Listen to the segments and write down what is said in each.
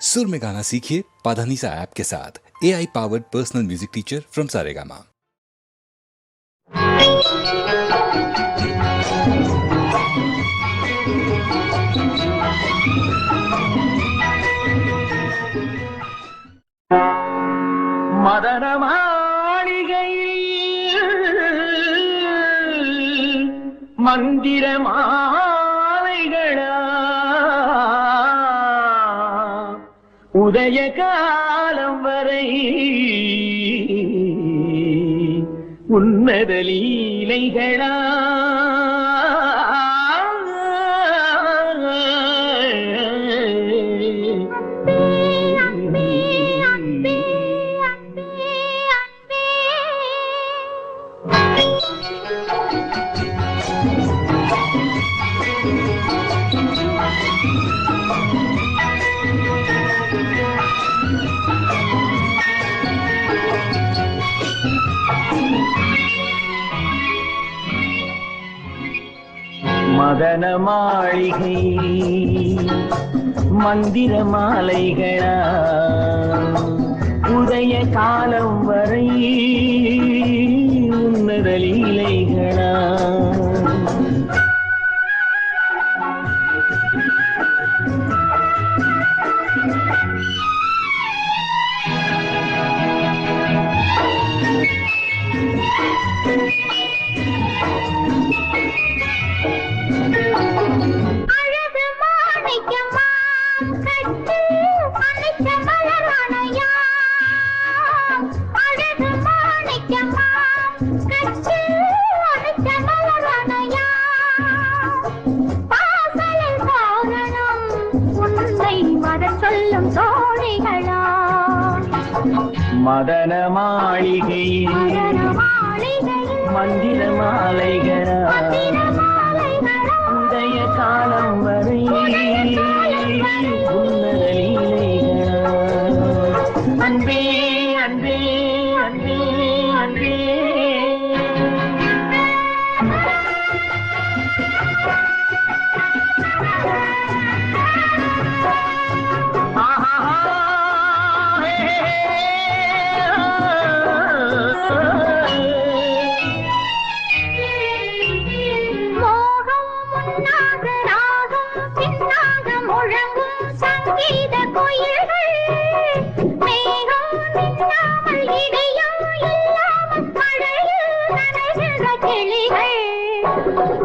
सुर में गाना सीखिए पाधानीसा ऐप के साथ A I powered personal music teacher from Saregama மதன மாளிகையில் மந்திர உதய காலம் வரை உன்னத லீலைகளா மந்திர மாலைகளா உதய காலம் வரை மந்திர மாலைகளா மந்திர காலம் வரை உன்னத லீலைகளா. அன்பே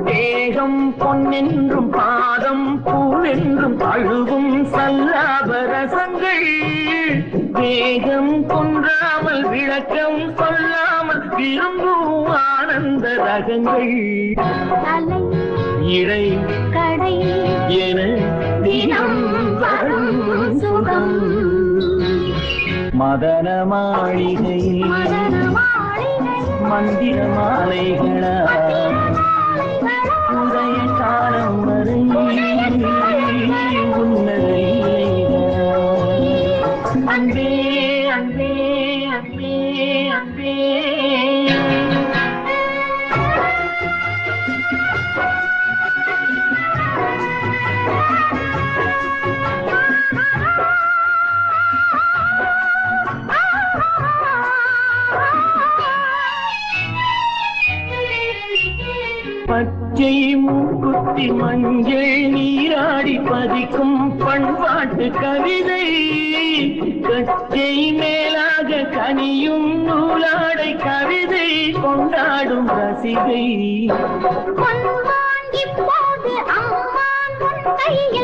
தேகம் பொன்னென்றும் பாதம் பூவென்றும் அழுவும் சல்லாபரசங்கள். வேகம் கொன்றாமல் விளக்கம் சொல்லாமல் விரும்பும் ஆனந்த ரகங்கள். இடை கடை என தினம் வரும் சுகம். மதன மாளிகை மந்திர மாலைகளா உதய காலம் வரை உன்னத அன்பே அன்பே அன்பே அன்பே. பச்சை மூக்குத்தி மஞ்சள் நீராடி பதிக்கும் பண்பாட்டு கவிதை. கச்சை மேலாக கனியும் நூலாடை கவிதை. கொண்டாடும் ரசிகை. பொன்மான் கையில்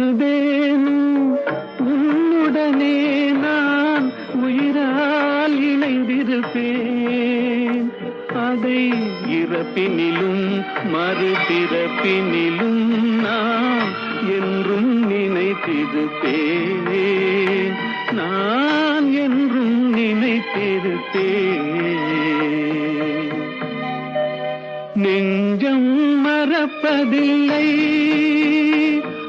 ஒரு பொழுதேனும் உன்னுடனே நான் உயிரால் இணைந்திருப்பேன். அதை இறப்பினிலும் மறுபிறப்பினிலும் நான் என்றும் நினைத்திருப்பேன். நான் என்றும் நினைத்திருப்பேன். நெஞ்சம் மறப்பதில்லை.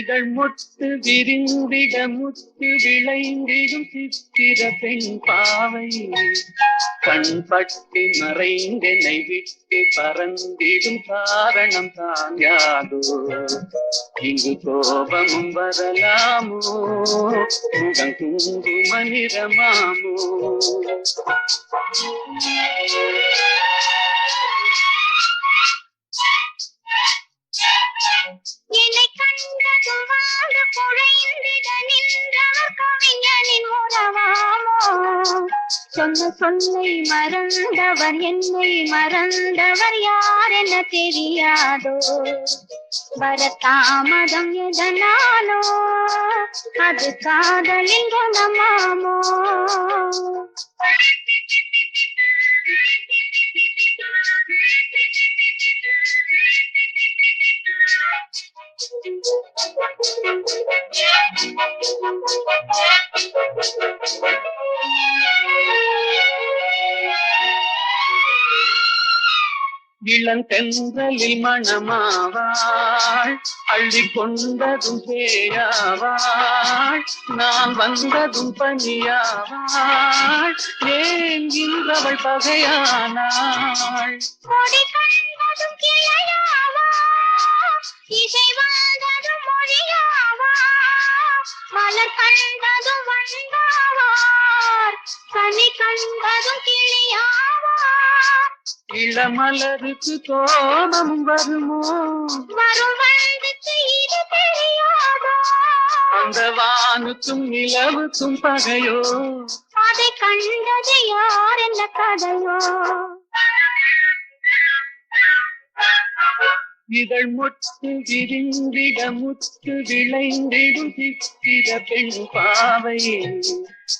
இதழ் முத்து விரிந்திட முத்து விளைந்திடும் சித்திர பெண் பாவை கண் பட்டு மறைந்தனை விட்டு பறந்திடும் காரணம் தான் யாதோ. இங்கு கோபமும் வரலாமோ? முகம் குங்கும நிறமாமோ என்னை கண்டதும் வாழ்ந்து குழைந்திட நின்றவர் கவிஞனின் உறவாமோ சொன்ன சொல்லை மறந்தவர் என்னை மறந்தவர் யார் என்ன தெரியாதோ? வரத்தாமதம் எதனாலோ? அது காதலின் குணமாமோ? இளந்தென்றலில் மணமாவாள் அள்ளி கொண்டதும் பேயாவாள் நான் வந்ததும் பணியாவாள் ஏன் இன்றவள் பகையானாள்? கண்டதும் கிளையாவா இசை வந்ததும் மொழியாவா மலர் கண்டதும் வந்தாவார் கனி கண்டதும் கிளியாவா? இளமலருக்கு கோபம் வருமோ? வரும் வயதுக்கு இது தெரியாதோ? அந்த வானுக்கும் நிலவுக்கும் பகையோ? அதை கண்டது யார் என்ன கதையோ? இதழ் முத்து விரிந்திட முத்து விளைந்திடும் சித்திர பெண் பாவை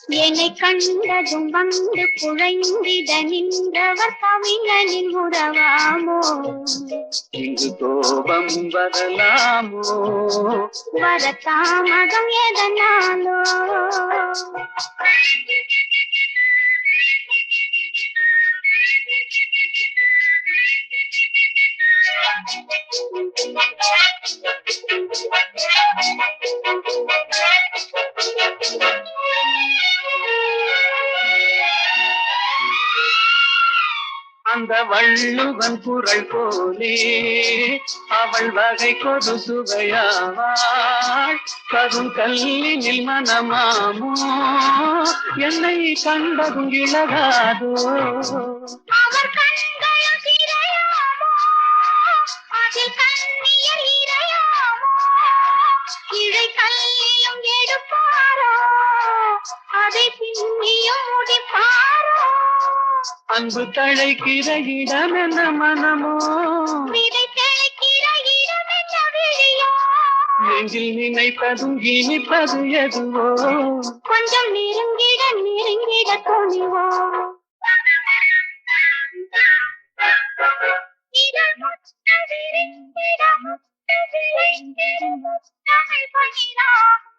என்னை கண்டதும் வந்து குழைந்திட நின்றவர் கவிஞனின் உறவாமோ? இங்கு கோபம் வரலாமோ? வர தாமதம் எதனாலோ? அந்த வள்ளுவன் குரல் போலே அவள் வகை கொடு சுவையாவாள். கரும் கல்லினில் மனமாமோ என்னை கண்டதும் இழகாதோ அவர் அதை பின்னியும் முடிப்பாரோ அன்பு தழைக்கிற இடம் என்ன மனமோ? விதை தெளிக்கிற இடம் என்ன விழியோ நெஞ்சில் நினைப்பதும் இனிப்பது எதுவோ? கொஞ்சம் நெருங்கிட நெருங்கிட துணிவோ? இதழ் முத்து விரிந்திட முத்து விளைந்திடும் முத்தமிழ் பகிராம்.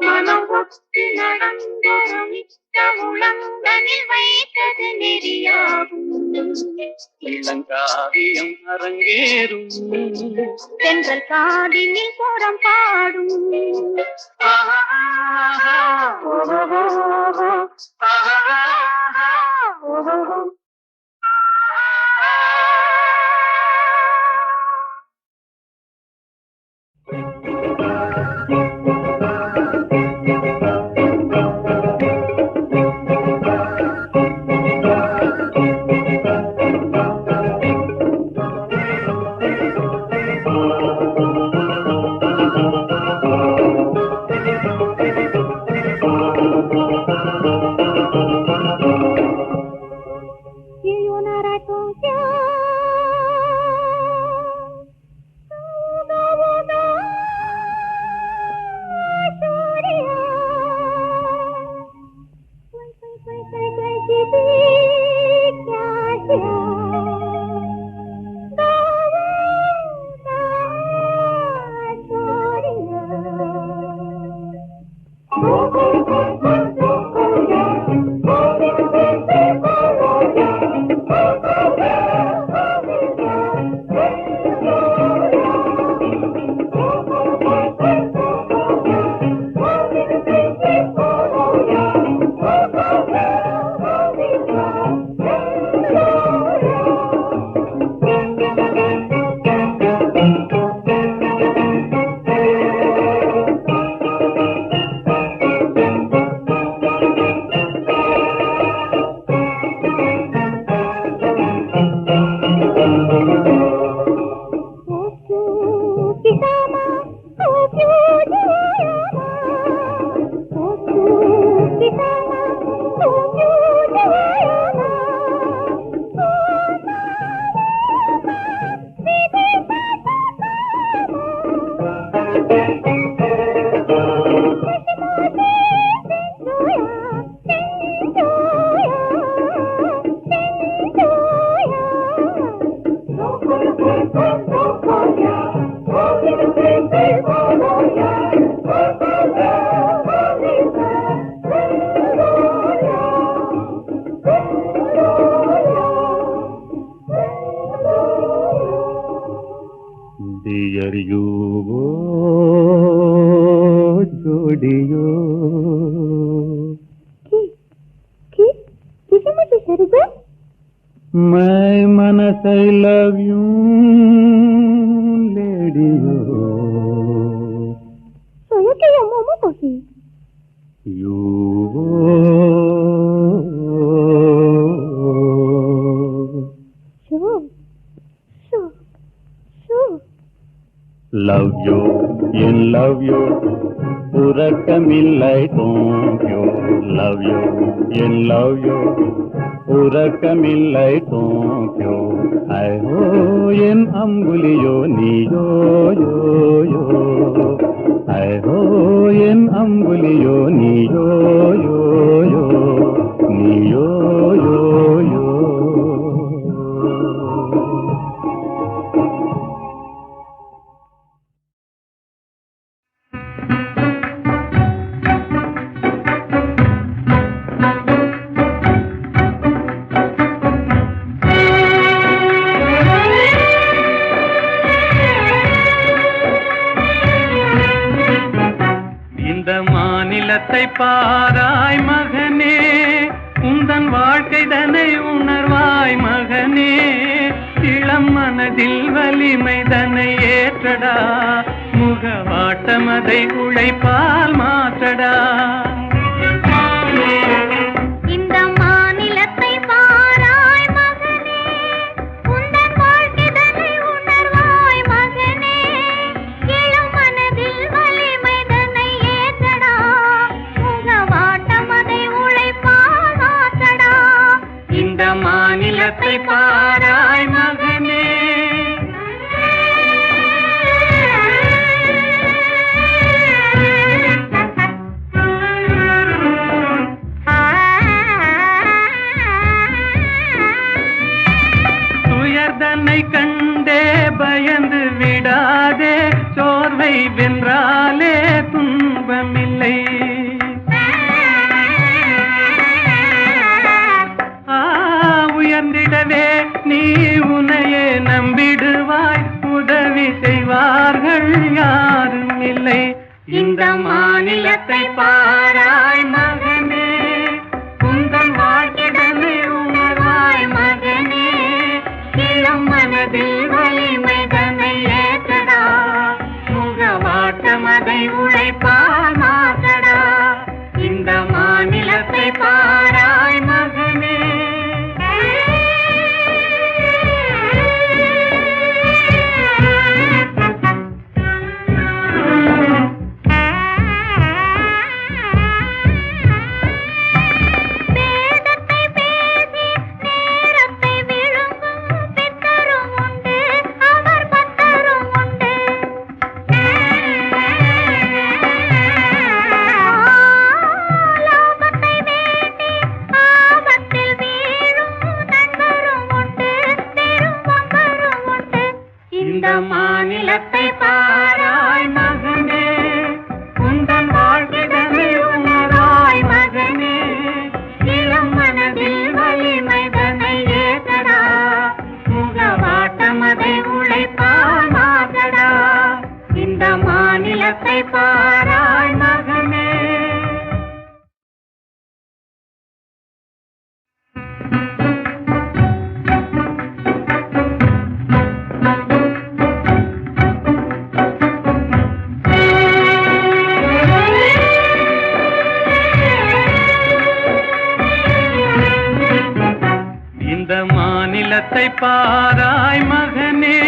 மனம் ஒத்து நடந்தொரு மிக்க உளங்கனில் வைத்தது நெறியாகும். இளங்காவியம் அரங்கேறும். சென்றல் காதினில் புறம் பாடும். ஆஹா, love you, in love you. உறக்கமில்லை தோங்கியோ லவ் யூ என் லவ் யூ உறக்கமில்லை தோங்கியோ ஐயோ என் அம்புலியோ நீயோ யோ ஐயோ என் அம்புலியோ நீயோ யோ நீயோ பாராய் மகனே உந்தன் வாழ்க்கை தனை உணர்வாய் மகனே. இளம் மனதில் வலிமை தன்னை ஏற்றடா முகவாட்டமதை உழைப்ப இல்லை. இந்த மாநிலத்தை பாராய் பாராய் மகனே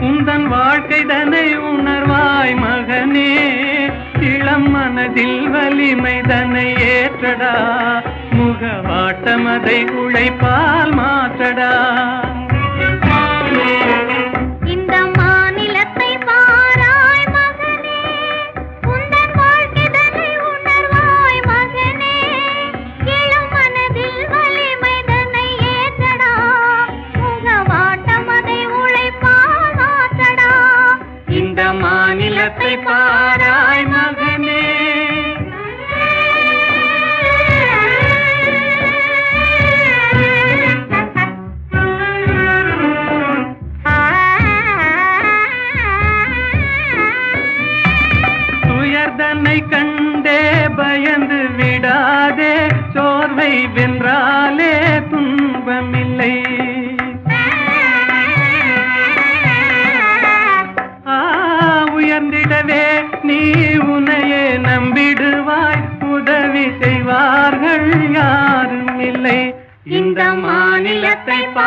உந்தன் வாழ்க்கை தனை உணர்வாய் மகனே. இளம் மனதில் வலிமை தன்னை ஏற்றடா முகவாட்டமதை உழைப்பா இந்த மாநிலத்தை பா